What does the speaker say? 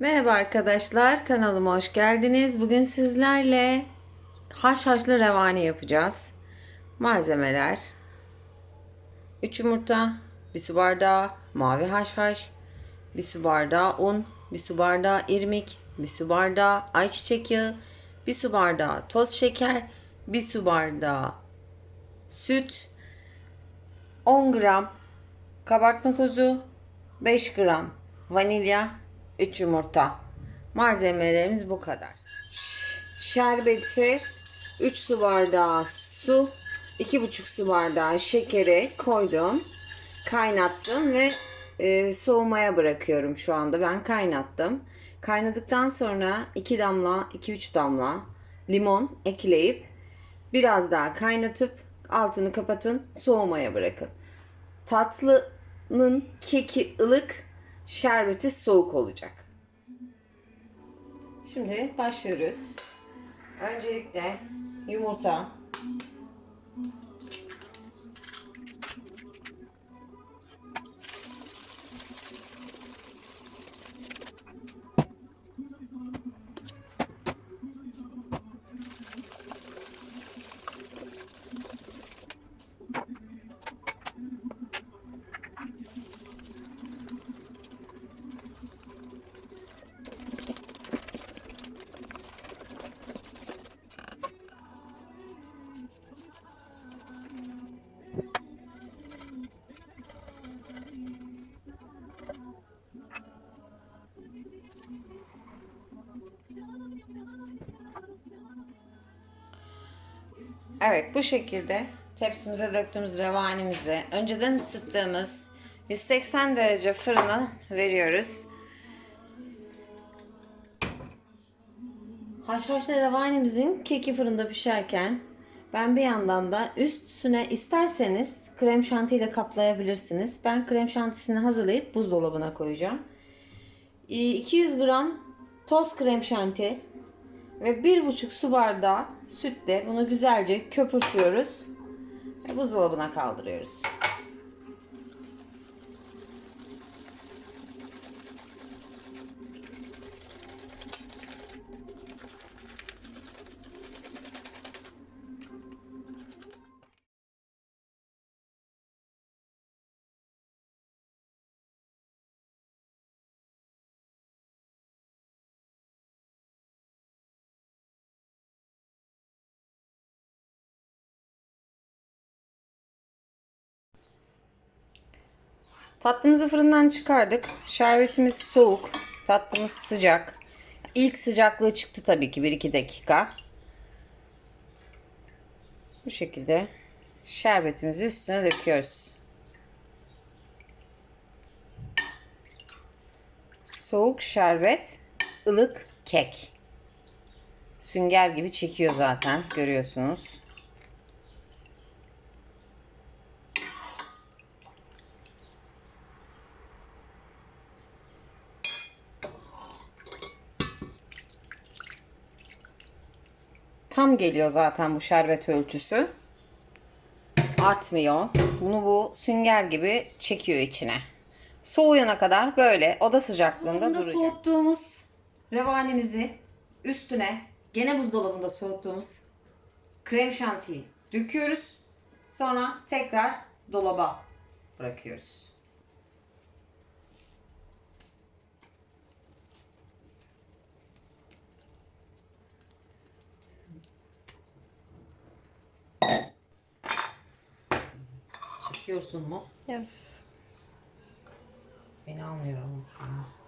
Merhaba arkadaşlar, kanalıma hoş geldiniz. Bugün sizlerle haşhaşlı revani yapacağız. Malzemeler 3 yumurta, 1 su bardağı mavi haşhaş, 1 su bardağı un, 1 su bardağı irmik, 1 su bardağı ayçiçek yağı, 1 su bardağı toz şeker, 1 su bardağı süt, 10 gram kabartma tozu, 5 gram vanilya, 3 yumurta. Malzemelerimiz bu kadar. Şerbeti 3 su bardağı su, 2,5 su bardağı şekeri koydum. Kaynattım ve e, soğumaya bırakıyorum şu anda. Ben kaynattım. Kaynadıktan sonra 2 damla, 2-3 damla limon ekleyip biraz daha kaynatıp altını kapatın, soğumaya bırakın. Tatlının keki ılık, şerbeti soğuk olacak. Şimdi başlıyoruz. Öncelikle yumurta. Evet bu şekilde tepsimize döktüğümüz revanimizi önceden ısıttığımız 180 derece fırına veriyoruz. Haşhaşlı revanimizin keki fırında pişerken ben bir yandan da üstüne isterseniz krem şanti ile kaplayabilirsiniz. Ben krem şantisini hazırlayıp buzdolabına koyacağım. Ee, 200 gram toz krem şanti ve bir buçuk su bardağı sütle bunu güzelce köpürtüyoruz ve buzdolabına kaldırıyoruz. Tatlımızı fırından çıkardık. Şerbetimiz soğuk. Tatlımız sıcak. İlk sıcaklığı çıktı tabii ki 1-2 dakika. Bu şekilde şerbetimizi üstüne döküyoruz. Soğuk şerbet, ılık kek. Sünger gibi çekiyor zaten görüyorsunuz. Tam geliyor zaten bu şerbet ölçüsü. Artmıyor. Bunu bu sünger gibi çekiyor içine. Soğuyana kadar böyle oda sıcaklığında duracak. soğuttuğumuz revanimizi üstüne gene buzdolabında soğuttuğumuz krem şantiyi döküyoruz. Sonra tekrar dolaba bırakıyoruz. Çekiyorsun mu? Yes. Beni almıyor ama.